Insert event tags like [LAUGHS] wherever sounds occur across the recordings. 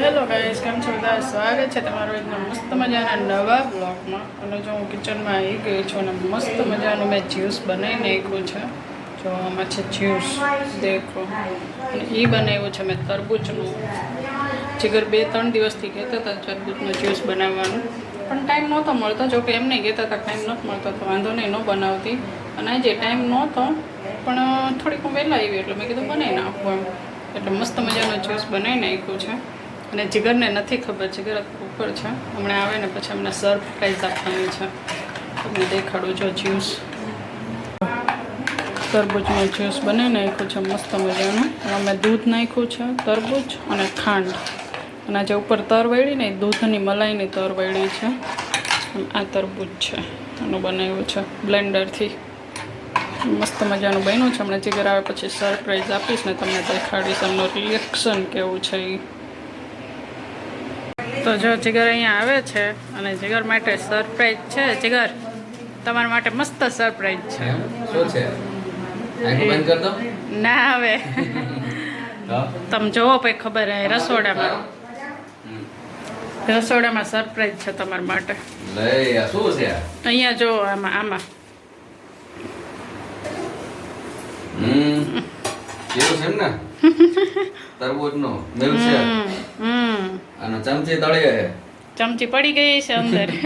Hello guys, કેમ છો? બધા સ્વાગત છે તમારું એકદમ મસ્ત મજાના નવા બ્લોગમાં. અને જો હું કિચનમાં આવી ગઈ છું અને મસ્ત મજાનું મેં જ્યુસ બનાવી નાખ્યું છે. જો આમાં છે જ્યુસ, દેખો. અને એ બનાવ્યું છે મેં તરબૂચનું. જીગર બે ત્રણ દિવસથી કહેતા હતા તરબૂચનું જ્યુસ બનાવવાનું. પણ ટાઈમ નહોતો મળતો. જો કે એમ નહીં કહેતા હતા ટાઈમ નહોતો મળતો, તો વાંધો નહીં, ન બનાવતી. અને આજે ટાઈમ નહોતો, પણ થોડીક હું વહેલા આવી એટલે મેં કીધું બનાવી નાખું એમ. એટલે મસ્ત મજાનું જ્યુસ બનાવી નાખ્યું છે. અને જીગરને નથી ખબર, જીગર ઉપર છે. હમણાં આવે ને પછી અમને સરપ્રાઈઝ આપવાની છે. તમને દેખાડું જો જ્યુસ. તરબૂચનું જ્યુસ બનાવી નાખ્યું છે, મસ્ત મજાનું. અમે દૂધ નાખ્યું છે, તરબૂચ અને ખાંડ. અને જે ઉપર તર વળી ને દૂધની મલાઈની તર વળી છે. આ તરબૂચ છે એનું બનાવ્યું છે, બ્લેન્ડરથી. મસ્ત મજાનું બન્યું છે. હમણાં જીગર આવે પછી સરપ્રાઈઝ આપીશ ને તમને દેખાડીશ એમનું રિએક્શન કેવું છે એ તો જો જીગર અહીંયા આવે છે અને જીગર માટે સરપ્રાઈઝ છે. જીગર તમારા માટે મસ્ત સરપ્રાઈઝ છે. શું છે? બંધ કર દો. ના આવે. [LAUGHS] તમે જોવો પછી ખબર હે રસોડામાં. રસોડામાં સરપ્રાઈઝ છે તમારા માટે. શું છે? અહીંયા જો આમાં આમાં. હમ. કેવું છે ને [LAUGHS] તરબૂચનો મિલ્ક છે. હમ હમ. અને ચમચી તળીએ છે. ચમચી પડી ગઈ છે અંદર. [LAUGHS]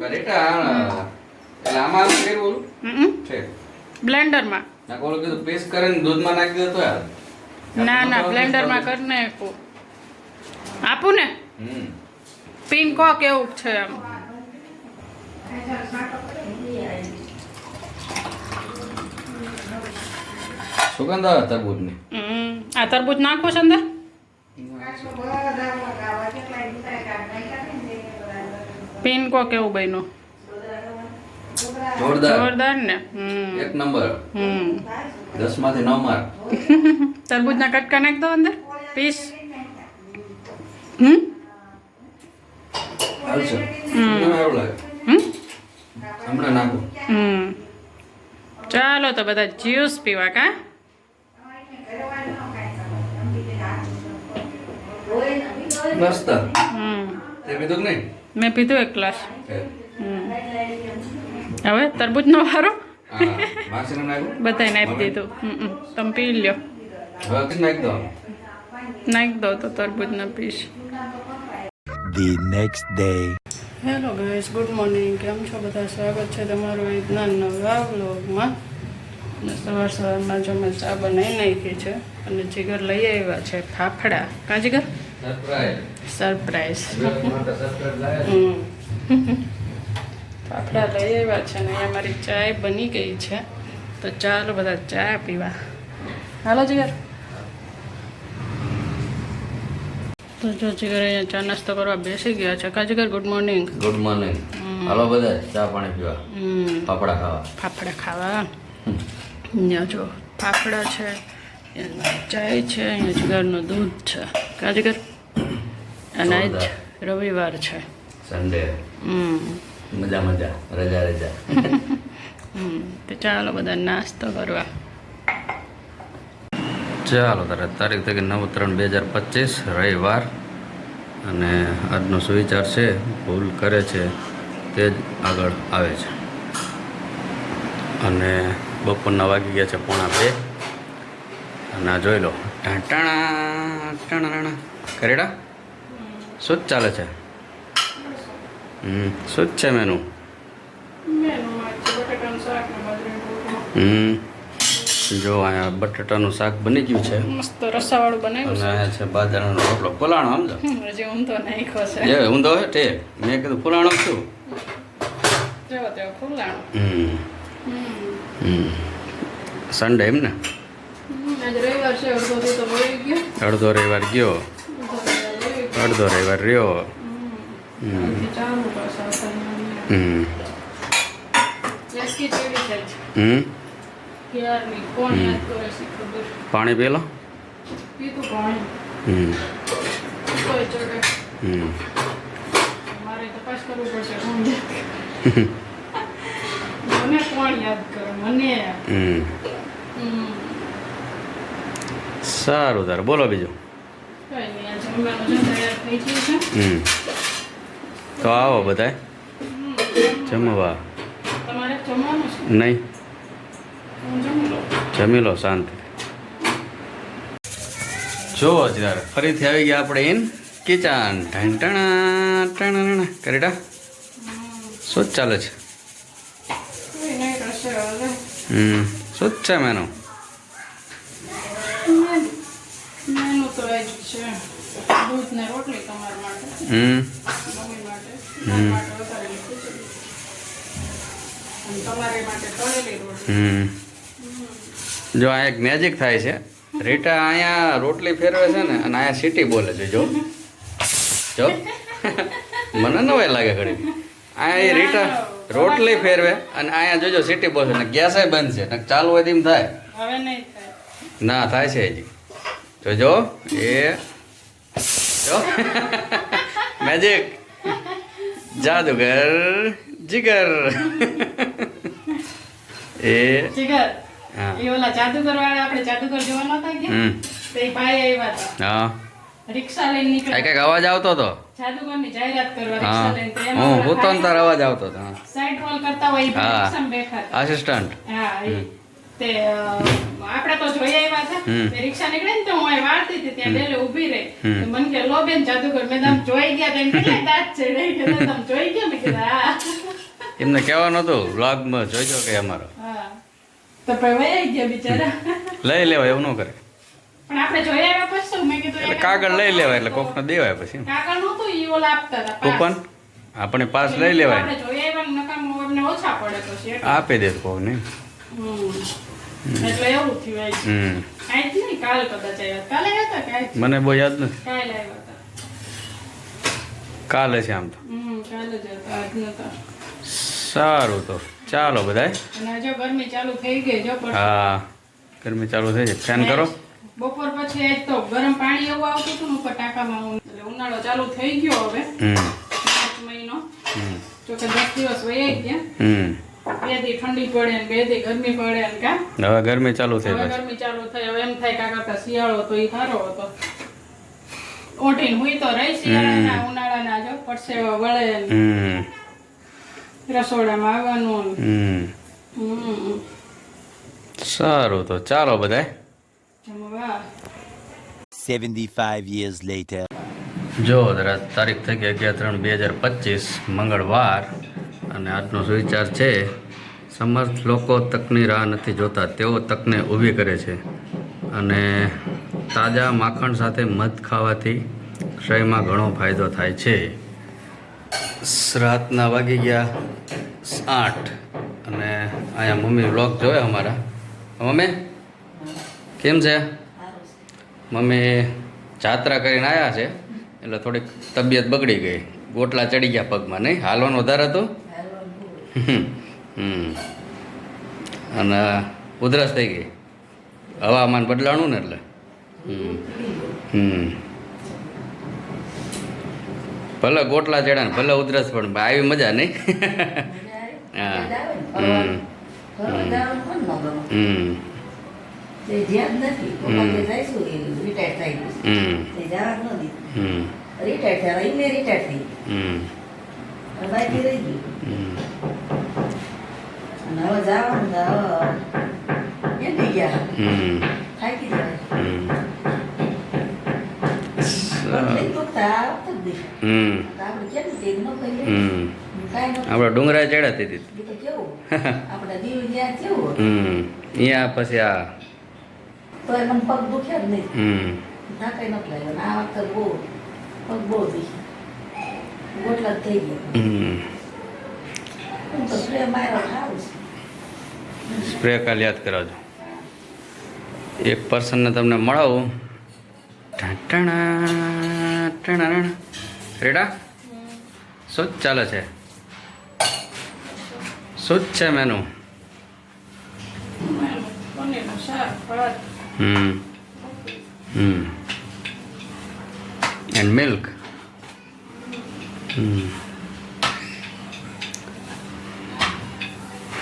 કરેટા એટલે આમાં આમ ફેર બોલું? હમ. છે. બ્લેન્ડરમાં. ના કોલો કીધું પેસ્ટ કરીને દૂધમાં નાખી દેતો યાર. ના ના બ્લેન્ડરમાં કરીને આપું આપું ને? હમ. પિન કો કેવું છે એમ સુગંધ આવે તરબૂચની હમ. આ તરબૂજ નાખો છે અંદર. પિન કો કેવું બન્યું. જોરદાર. જોરદાર ને. એક નંબર. હમ. દસમાંથી નવ માર્ક. [LAUGHS] તરબૂચના કટકા નાખ દો અંદર. પીસ. હમ. હમ. મને એવું લાગે. હમ. નાખું. હમ. ચાલો તો બધા જ્યુસ પીવા કા? મસ્ત? હમ. તે પીધું કે નહીં? મેં પીધું એક ગ્લાસ. હવે હમ. હવે તરબૂચનો વારો? બધાય નાખી દીધું. હમ હમ. તમે પી લ્યો. હવે કઈ નાખી દો? નાખી દો તો પીશ. પીસ the next day. Hello guys good morning કેમ છો બધા? સ્વાગત છે તમારું આજના નવા વ્લોગમાં અને સવાર સવારમાં જો મેં ચા બનાવી નાખી છે અને જીગર લઈ આવ્યા છે ફાફડા. કાં જીગર? સરપ્રાઈઝ. ફાફડા લઈ આવ્યા છે અને અહીંયા મારી ચાય બની ગઈ છે. તો ચાલો બધા ચા પીવા. હાલો જીગર. તો જો જીગર અહીંયા ચા નાસ્તો કરવા બેસી ગયા છે. કા જીગર ગુડ મોર્નિંગ. Good morning. હાલો બધા ચા પાણી પીવા. ફાફડા ખાવા. ફાફડા ખાવા. અહીંયા જો ફાફડા છે ચાય છે અહીંયા જુગારનું દૂધ છે. કાજગર અને આજ રવિવાર છે. સન્ડે મજા મજા. રજા રજા. તો ચાલો બધા નાસ્તો કરવા. ચાલો તારે તારીખ થઈ નવ ત્રણ બે હજાર પચીસ રવિવાર. અને આજનો સુવિચાર છે ભૂલ કરે છે તે જ આગળ આવે છે. અને બપોરના વાગી ગયા છે પોણા બે. અને જોઈ લો. ટાણા ટાણા કરેડા? શું જ ચાલે છે? હમ શું જ છે મેનુ હમ જો અહીંયા બટાટાનું શાક બની ગયું છે. મસ્ત રસાવાળું બનાવ્યું અને અહીંયા છે બાજરાનો રોટલો. ફુલાણો સમજો? છે હજી ઊંધો નાખ્યો છે. જે ઊંધો હે તે. મેં કીધું ફુલાણો હમ હમ હમ. સન્ડે એમ ને? અડધો રવિવાર ગયો. અડધો રવિવાર રહ્યો. હમ. હમ. પાણી પી લો પીધું પાણી. હમ. હમ. [LAUGHS] સારું તારું બોલો બીજું. તો આવો બધાય. જમવા. નહીં. જમી લો શાંતિ. જો અત્યારે ફરીથી આવી ગયા આપણે ઇન કિચન ઢંટણા ટણા કરેટા શું ચાલે છે? હમ. શું જ છે મેનું? જો આ એક મેજિક થાય છે. રીટા અહીંયા રોટલી ફેરવે છે ને અને અહીંયા સિટી બોલે છે જો. જો. [LAUGHS] મને નવાય લાગે ઘડી અહીંયા રીટા રોટલી ફેરવે અને અહીંયા જોજો સિટી બસ ને ગેસે બંધ છે. ચાલુ હોય તેમ થાય. હવે નહીં થાય. ના થાય છે હજી. જોજો. એ. જો. મેજિક જાદુગર. જીગર. એ. જીગર. હા. એ ઓલા જાદુગર વાળા આપણે જાદુગર જોવા નતા ગયા? હમ. ભાઈ આવ્યા હતા. હા. રિક્ષા લઈને નીકળ્યા. કંઈક અવાજ આવતો હતો? જાદુગરની જાહેરાત કરવા રિક્ષા લઈને તો એમાં હું તો તાર અવાજ આવતો હતો સાઈડ રોલ કરતા હોય એ હા. રિક્ષામાં બેઠા હતા. હા એ. તે અ, આપણે તો જોઈ આવ્યા હતા. હમ. તે રિક્ષા નીકળે ને તો હું અહીં વાળતી હતી ત્યાં ડેલે ઊભી રહી. હમ. તો મને કે લો બેન જાદુગર મેં તમે જોઈ ગયા તેમ કેટલા દાંત છે નહીં કે તમે જોઈ ગયા? મેં કીધું હા. એમને કહેવાનું હતું વ્લોગમાં જોઈજો કે અમારો. હા. તો પછી વહી ગયા બિચારા. લઈ લેવાય એવું ન કરે. પણ આપણે જોઈ આવ્યા પછી મેં કીધું એટલે કાગળ લઈ લેવાય એટલે કોકને દેવાય પછી. કાગળ નહોતું ઈ ઓલા આપતા હતા કૂપન? આપણે પાસ લઈ લેવાય. આપણે જોઈ આવ્યા ને નકામું એમને ઓછા પડે પછી. આપી દે કોને. એટલે એવું થયું. હમ. આજ નહીં કાલ કદાચ આવ્યા કાલે હતા કે મને બહુ યાદ નથી. કાલે આવ્યા હતા. કાલે છે આમ તો. હમ કાલે જ હતા આજ નતા. સારું તો. ચાલો બધાય. અને જો ગરમી ચાલુ થઈ ગઈ જો હા ગરમી ચાલુ થઈ છે. ફેન કરો. બપોર પછી એક તો ગરમ પાણી એવું આવતું હતું ને ઉપર ટાંકામાં એટલે ઉનાળો ચાલુ થઈ ગયો હવે. માર્ચ મહિનો. જો કે દસ દિવસ વયા ગયા. બે દી ઠંડી પડે ને બે દી ગરમી પડે ને કા. હવે ગરમી ચાલુ થઈ હવે ગરમી ચાલુ થઈ. હવે એમ થાય કાકા કરતા શિયાળો તો ઈ સારો હતો. ઓઢીને હુઈ તો રહી શિયાળાના ઉનાળાના જો પરસેવા વળે રસોડામાં આવવાનું હમ. હમ. સારું તો. ચાલો બધાય. 75 years later. જો તારીખ થઈ અગિયાર ત્રણ બે હજાર પચીસ, મંગળવાર, અને આજનો સુવિચાર છે, સમર્થ લોકો તકની રાહ નથી જોતા, તેઓ તકને ઊભી કરે છે. અને તાજા માખણ સાથે મધ ખાવાથી ક્ષયમાં ઘણો ફાયદો થાય છે. રાતના વાગી ગયા આઠ, અને અહીંયા મમ્મી વ્લોગ જોયા અમારા. મમ્મી? કેમ છે? મમ્મી જાત્રા કરીને આવ્યા છે એટલે થોડીક તબિયત બગડી ગઈ. ગોટલા ચડી ગયા પગમાં નહીં? હાલવાનું વધારે હતું? અને ઉધરસ થઈ ગઈ. હવામાન બદલાણું ને એટલે. હમ હમ. ભલે ગોટલા ચડ્યા ને ભલે ઉધરસ પણ આવી મજા નહીં? હા. હમ. હમ. તે જ્યાં જ નથી પોતે એ રિટાયર થઈ ગયું તે જવા ન દીધું. રિટાયર થયા એમને રિટાયર થઈ ગયું. બાકી ગયું. અને હવે ગયા. થાકી જાય આપડે ડુંગરા ચડાતી હતી આપડે દીવ અહીંયા પછી આ તો એ મને પગ દુખ્યા જ નહીં. હમ. ના કઈ નથી લાગ્યો. આ વખતે બહુ પગ બહુ દુખ્યા ગોટલા થઈ ગયા. હું તો સ્પ્રે માર્યો સારું છે. સ્પ્રે કાલ યાદ કરાવજો. એક પર્સનને તમને મળાવું. રેડા? શું જ ચાલે છે? શું જ છે મેનુ પનીરનું Mm. And hmm hmm and milk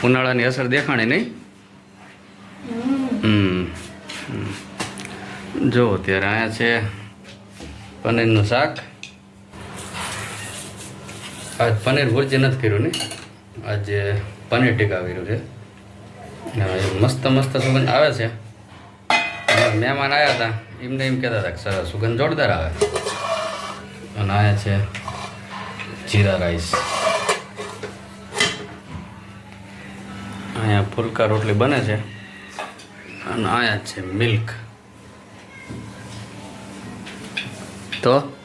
ઉનાળાની અસર દેખાણી નહીં? હમ. જો અત્યારે અહીંયા છે પનીરનું શાક. આજ પનીર ભુરજી નથી કર્યું ને આજે પનીર ટીકા કર્યું છે. મસ્ત મસ્ત સુગંધ આવે છે. મહેમાન આવ્યા હતા એમને એમ કહેતા હતા કે સરસ સુગંધ જોરદાર આવે. અને આયા છે જીરા રાઈસ. અહીંયા ફુલકા રોટલી બને છે. અને આયા છે મિલ્ક. તો?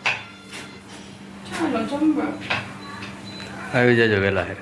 આવી જજો વહેલા હેર